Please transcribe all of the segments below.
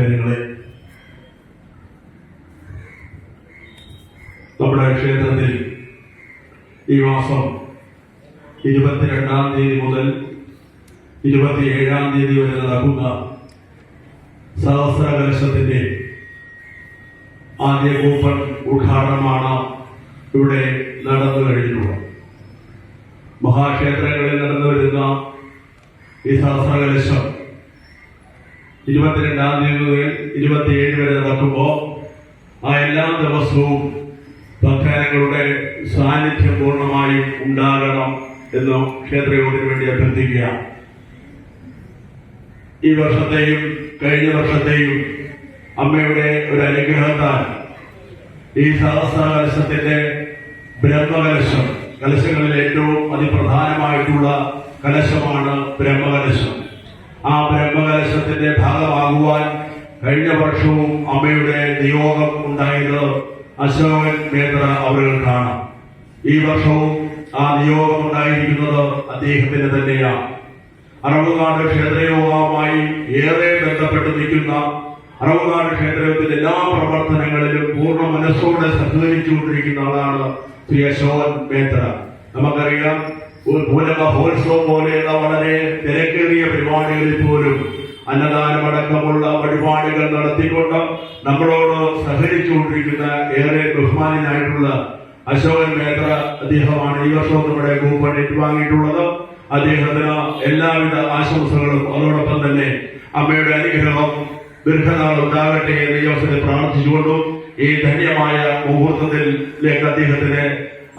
ഭക്തജനങ്ങളെ നമ്മുടെ ക്ഷേത്രത്തിൽ ഈ മാസം ഇരുപത്തിരണ്ടാം തീയതി മുതൽ ഇരുപത്തിയേഴാം തീയതി വരെ നടക്കുന്ന സഹസ്രകലശത്തിന്റെ ആദ്യ കൂപ്പൺ ഉദ്ഘാടനമാണ് ഇവിടെ നടന്നു കഴിഞ്ഞിട്ടുള്ളത്. മഹാക്ഷേത്രങ്ങളിൽ നടന്നു വരുന്ന ഈ സഹസ്രകലശം ഇരുപത്തിരണ്ടാം തീയതി മുതൽ ഇരുപത്തിയേഴ് വരെ നടക്കുമ്പോൾ ആ എല്ലാ ദിവസവും ഭക്തജനങ്ങളുടെ സാന്നിധ്യം പൂർണമായും ഉണ്ടാകണം എന്ന് ക്ഷേത്രയോഗത്തിന് വേണ്ടി അഭ്യർത്ഥിക്കുക. ഈ വർഷത്തെയും കഴിഞ്ഞ വർഷത്തെയും അമ്മയുടെ ഒരു അനുഗ്രഹത്താൽ ഈ സഹസ്ര കലശത്തിന്റെ ബ്രഹ്മകലശം കലശങ്ങളിൽ ഏറ്റവും അതിപ്രധാനമായിട്ടുള്ള കലശമാണ് ബ്രഹ്മകലശം. ആ ബ്രഹ്മകലശത്തിന്റെ ഭാഗമാകുവാൻ കഴിഞ്ഞ വർഷവും അമ്മയുടെ നിയോഗം ഉണ്ടായത് അശോകൻ മേത്ര അവർക്കാണ് ഈ വർഷവും ആ നിയോഗം ഉണ്ടായിരിക്കുന്നത് അദ്ദേഹത്തിന് തന്നെയാണ്. അറവുകാട് ക്ഷേത്രയോഗവുമായി ഏറെ ബന്ധപ്പെട്ട് നിൽക്കുന്ന അറവുകാട് ക്ഷേത്രത്തിന്റെ എല്ലാ പ്രവർത്തനങ്ങളിലും പൂർണ മനസ്സോടെ സഹകരിച്ചുകൊണ്ടിരിക്കുന്ന ആളാണ് ശ്രീ അശോകൻ മേത്ര. നമുക്കറിയാം മഹോത്സവം പോലെയുള്ള വളരെ തിരക്കേറിയ പരിപാടികളിൽ പോലും അന്നദാനമടക്കമുള്ള വഴിപാടുകൾ നടത്തിക്കൊണ്ട് നമ്മളോട് സഹകരിച്ചുകൊണ്ടിരിക്കുന്ന ഏറെ ബഹുമാനായിട്ടുള്ള അശോകൻ മേത്ര അദ്ദേഹമാണ് ഈ വർഷവും നമ്മുടെ ഗ്രൂപ്പ് ഏറ്റുവാങ്ങിയിട്ടുള്ളത് അദ്ദേഹത്തിന് എല്ലാവിധ ആശംസകളും. അതോടൊപ്പം തന്നെ അമ്മയുടെ അനുഗ്രഹം ദീർഘനാൾ ഉണ്ടാകട്ടെ എന്ന് ഈ അവസരത്തിൽ പ്രാർത്ഥിച്ചുകൊണ്ടും ഈ ധന്യമായ മുഹൂർത്തത്തിലേക്ക് അദ്ദേഹത്തിന്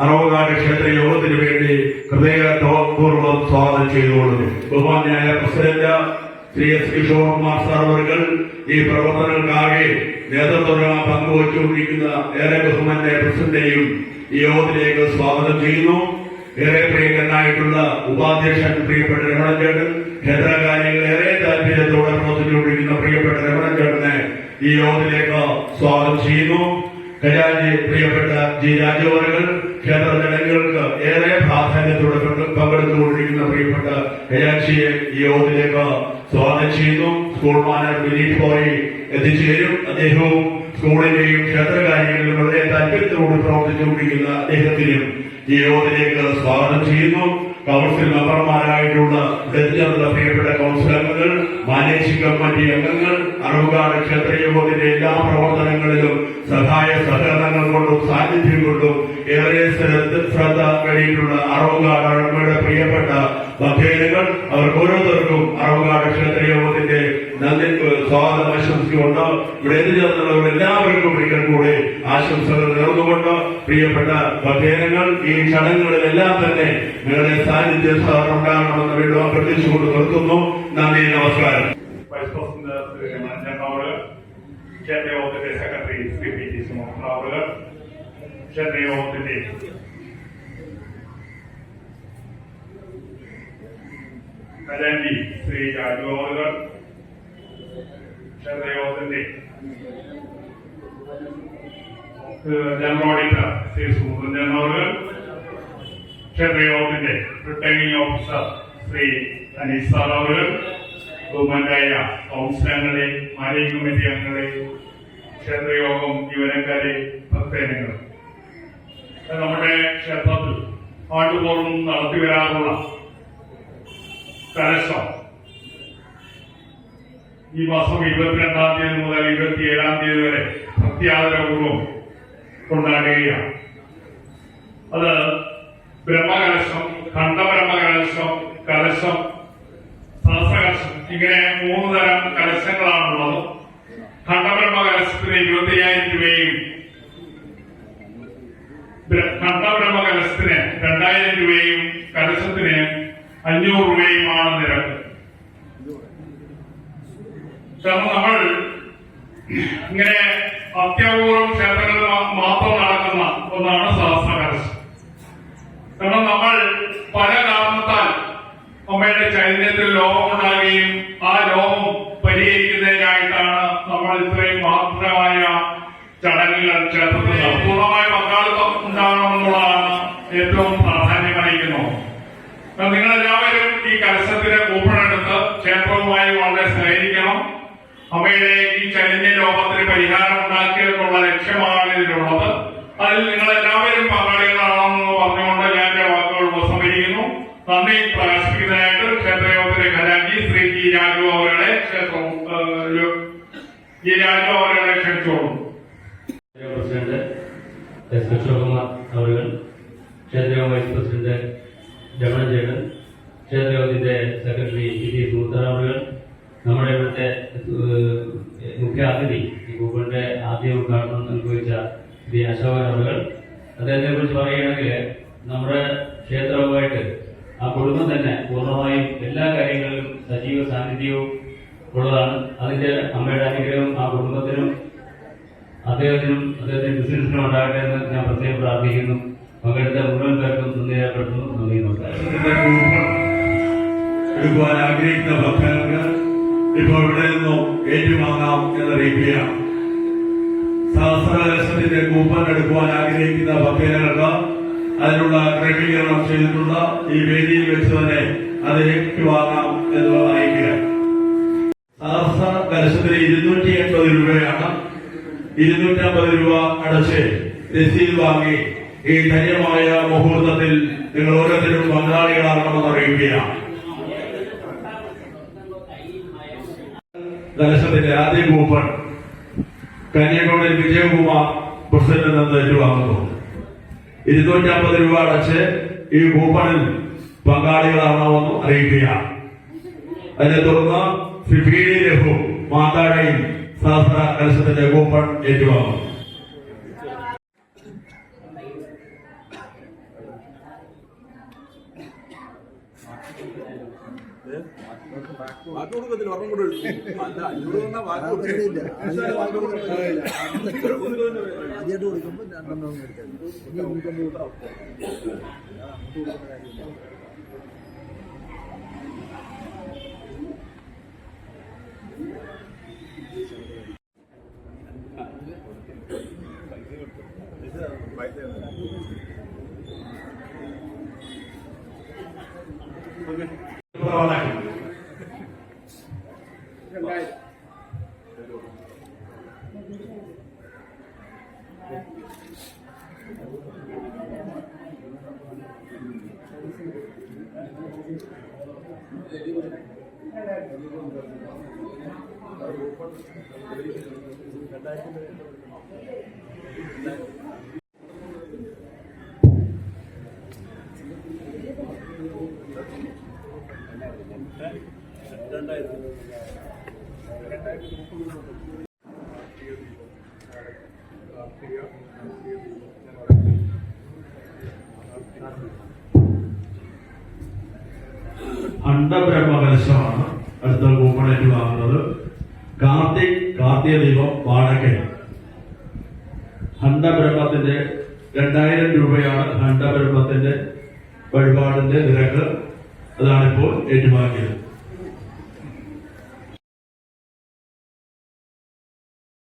അറവകാട് ക്ഷേത്ര യോഗത്തിന് വേണ്ടി ഹൃദയപൂർവം സ്വാഗതം ചെയ്തുകൊള്ളുന്നു ബഹുമാന്യായ president Shri S Kishorkumar sir അവർ ഈ പ്രവർത്തനങ്ങൾക്കാകെ നേതൃത്വം പങ്കുവച്ചുകൊണ്ടിരിക്കുന്ന ഏറെ ബഹുമാന്യ പ്രസിഡന്റെയും ഈ യോഗത്തിലേക്ക് സ്വാഗതം ചെയ്യുന്നു. ഏറെ പ്രിയങ്കരനായിട്ടുള്ള ഉപാധ്യക്ഷൻ പ്രിയപ്പെട്ട രമണൻ ചേട്ടൻ ക്ഷേത്രകാര്യങ്ങൾ ഏറെ താല്പര്യത്തോടെ പ്രവർത്തിച്ചുകൊണ്ടിരിക്കുന്ന പ്രിയപ്പെട്ട രമണൻ ചേട്ടനെ ഈ യോഗത്തിലേക്ക് സ്വാഗതം ചെയ്യുന്നു. ഖജാൻജി പ്രിയപ്പെട്ട ജി രാജവർഗൾ ക്ഷേത്ര ജനങ്ങൾക്ക് ഏറെ പ്രാധാന്യത്തോടെ പങ്കെ- പങ്കെടുത്തുകൊണ്ടിരിക്കുന്ന പ്രിയപ്പെട്ട ഏജാക്ഷിയെ ഈ യോഗത്തിലേക്ക് സ്വാഗതം ചെയ്യുന്നു. സ്കൂൾ മാനേജർ വിനീത് പോയി എത്തിച്ചേരും. അദ്ദേഹവും സ്കൂളിന്റെയും ക്ഷേത്രകാര്യങ്ങളിലും വളരെ താല്പര്യത്തോട് പ്രവർത്തിച്ചുകൊണ്ടിരിക്കുന്ന അദ്ദേഹത്തിനും ഈ യോഗത്തിലേക്ക് സ്വാഗതം ചെയ്യുന്നു. കൗൺസിൽ മെമ്പർമാരായിട്ടുള്ള എത്തിച്ചേർന്ന പ്രിയപ്പെട്ട കൗൺസിൽ അംഗങ്ങൾ മാനേജിംഗ് കമ്മിറ്റി അംഗങ്ങൾ അറുകാട് ക്ഷേത്ര യോഗത്തിന്റെ എല്ലാ പ്രവർത്തനങ്ങളിലും സഹായ സഹകരണങ്ങൾ കൊണ്ടും സാന്നിധ്യം കൊണ്ടും ഏറെ ശ്രദ്ധ കഴിയിട്ടുള്ള അറവുകാട് അഴമയുടെ പ്രിയപ്പെട്ട ഭക്തജനങ്ങൾ അവർക്ക് ഓരോരുത്തർക്കും അറവുകാട് ക്ഷേത്ര യോഗത്തിന്റെ നന്ദി സ്വാഗതം ആശംസിച്ചുകൊണ്ട് ഇവിടെ എത്തിച്ചേർന്നുള്ളവർ എല്ലാവർക്കും ഒരിക്കൽ കൂടെ ആശംസകൾ നേർന്നുകൊണ്ട് പ്രിയപ്പെട്ട വധേരങ്ങൾ ഈ ചടങ്ങുകളിലെല്ലാം തന്നെ നിങ്ങളുടെ സാന്നിധ്യം ഉണ്ടാകണമെന്ന് വീണ്ടും അഭ്യർത്ഥിച്ചുകൊണ്ട് നിർത്തുന്നു. നന്ദി നമസ്കാരം. വൈസ് ശ്രീ രാജു അവർ കേന്ദ്ര ഓഡിറ്റർ ശ്രീ സുബ്രഹ്മണ്യൻ അവറുകൾ ക്ഷേത്രയോഗത്തിന്റെ returning officer Shri Anees sir അവറുകൾ ബഹുമാനായ കൗൺസിലംഗങ്ങളെ മാനേജിംഗ് കമ്മിറ്റി അംഗങ്ങളെ ക്ഷേത്രയോഗം ജീവനക്കാരെ ഭക്തജനങ്ങൾ നമ്മുടെ ക്ഷേത്രത്തിൽ ആണ്ടുതോറും നടത്തി വരാറുള്ള കലശം ഈ മാസം ഇരുപത്തിരണ്ടാം തീയതി മുതൽ ഇരുപത്തിയേഴാം തീയതി വരെ ഭക്തിയാദരപൂർവം കൊണ്ടാടുകയാണ്. അത് ബ്രഹ്മകലശം ഖണ്ഡബ്രഹ്മകലശം കലശം സഹസ്രകലശം ഇങ്ങനെ മൂന്ന് തരം കലശങ്ങളാണുള്ളത്. ഖണ്ഡബ്രഹ്മകലശത്തിന് ഇരുപത്തി അയ്യായിരം രൂപയും ഖണ്ഡബ്രഹ്മകലശത്തിന് ഖണ്ഡബ്രഹ്മ രണ്ടായിരം രൂപയും കലശത്തിന് അഞ്ഞൂറ് രൂപയുമാണ് നിരക്ക്. നമ്മൾ ഇങ്ങനെ അത്യപൂർവം ക്ഷേത്രങ്ങളിൽ മാ- മാത്രം നടക്കുന്ന ഒന്നാണ് സഹസ്ര കലശം കാരണം നമ്മൾ പല കാരണത്താൽ ലോകം ഉണ്ടാകുകയും ആ ലോകം പരിഹരിക്കുന്നതിനായിട്ടാണ് നമ്മൾ ഇത്രയും മാത്രമായ ചടങ്ങുകൾ ക്ഷേത്രത്തിൽ. പൂർണമായ പങ്കാളിത്തം ഉണ്ടാകണമെന്നുള്ളതാണ് ഏറ്റവും പ്രാധാന്യം അറിയിക്കുന്നത് നിങ്ങൾ എല്ലാവരും ഈ കലശത്തിന്റെ കൂപ്പണെടുത്ത് ക്ഷേത്രവുമായി വളരെ സ്നേഹിക്കണം അവയുടെ ഈ ചലിഞ്ഞ ലോകത്തിന് പരിഹാരം ഉണ്ടാക്കിയെന്നുള്ള ലക്ഷ്യമാണ് ഇതിലുള്ളത്. അതിൽ നിങ്ങൾ എല്ലാവരും പങ്കാളികളാണെന്ന് പറഞ്ഞുകൊണ്ട് ഞാൻ എന്റെ വാക്കുകൾ ഉപസംഹരിക്കുന്നു. നന്ദി പ്രകാശിപ്പിക്കുന്നതിനായിട്ട് നൽകി ശ്രീ ജി രാജു അവരുടെ ജി രാജു അവരുടെ ക്ഷണിച്ചോളും പ്രസിഡന്റ് എസ് അശോകുമാർ അവർ ക്ഷേത്ര വൈസ് പ്രസിഡന്റ് രമണ ജേടൻ ക്ഷേത്രയോഗത്തിന്റെ സെക്രട്ടറി പി ടി സുഹൃത്തൻ അവർ നമ്മുടെ ഇവിടുത്തെ മുഖ്യ അതിഥി ഈ ഗൂഗിളിന്റെ ആദ്യ ഉദ്ഘാടനം നിർവഹിച്ച ശ്രീ അശോകൻ അവർ അദ്ദേഹത്തെ കുറിച്ച് പറയുകയാണെങ്കിൽ നമ്മുടെ ക്ഷേത്രവുമായിട്ട് ആ കുടുംബം തന്നെ പൂർണമായും എല്ലാ കാര്യങ്ങളിലും സജീവ സാന്നിധ്യവും ഉള്ളതാണ്. അതിന്റെ അമ്മയുടെ അനുഗ്രഹം ആ കുടുംബത്തിനും അദ്ദേഹത്തിനും അദ്ദേഹത്തിന്റെ ബിസിനസിനും ഉണ്ടാകട്ടെ എന്ന് ഞാൻ പ്രത്യേകം പ്രാർത്ഥിക്കുന്നു. പങ്കെടുത്ത മുഴുവൻ പേർക്കും നന്ദി നന്ദി എടുക്കുവാൻ ആഗ്രഹിക്കുന്ന ഭക്തർക്ക് ഇപ്പോൾ ഇവിടെ നിന്നും ഏറ്റുവാങ്ങാം എന്നറിയിക്കുകയാണ്. സഹസ്രലക്ഷത്തിന്റെ കൂപ്പൺ എടുക്കുവാൻ ആഗ്രഹിക്കുന്ന ഭക്തജനങ്ങൾക്ക് അതിനുള്ള ക്രമീകരണം ചെയ്തിട്ടുള്ള ഈ വേദിയിൽ വെച്ച് തന്നെ അത് ഏറ്റുവാങ്ങാം എന്ന് അറിയിക്കുക സഹസ്ര ഇരുന്നൂറ്റി എൺപത് രൂപയാണ്. ഇരുന്നൂറ്റമ്പത് രൂപ അടച്ച് രസീത് വാങ്ങി ഈ ധന്യമായ മുഹൂർത്തത്തിൽ നിങ്ങൾ ഓരോരുത്തരും പങ്കാളികളാകണമെന്ന് അറിയിക്കുകയാണ്. കലശത്തിന്റെ ആദ്യ കൂപ്പൺ കന്യാകുമാരി വിജയകുമാർ പ്രസിഡന്റ് നിന്ന് ഏറ്റുവാങ്ങുന്നു ഇരുന്നൂറ്റമ്പത് രൂപ അടച്ച് ഈ കൂപ്പണിൽ പങ്കാളികളാകണമെന്ന് അറിയിക്കുകയാണ്. അതിനെ തുടർന്ന് ഫിഫീലി ലഘു മാതാഴയിൽ സഹസ്ര കലശത്തിന്റെ കൂപ്പൺ ഏറ്റുവാങ്ങും വാക്ക് കൊടുക്കത്തില്ല ഒരെണ്ണം കൂടെ. അല്ല അഞ്ഞൂറ് തന്നാ വാക്ക് കൊടുക്കില്ല ആദ്യമായിട്ട് കൊടുക്കുമ്പോൾ രണ്ടെണ്ണം എടുക്കാം करावं लागेल Thank you. അണ്ടബ്രഹ്മകലശമാണ് അടുത്ത കൂപ്പണേറ്റ് വാങ്ങുന്നത് കാർത്തിക് കാർത്തിക ദീപം വാടകை ഹണ്ടബ്രഹ്മത്തിന്റെ രണ്ടായിരം രൂപയാണ് ഹണ്ടബ്രഹ്മത്തിന്റെ വഴിപാടിന്റെ നിരക്ക്. അതാണിപ്പോൾ ഏറ്റുവാങ്ങിയത്.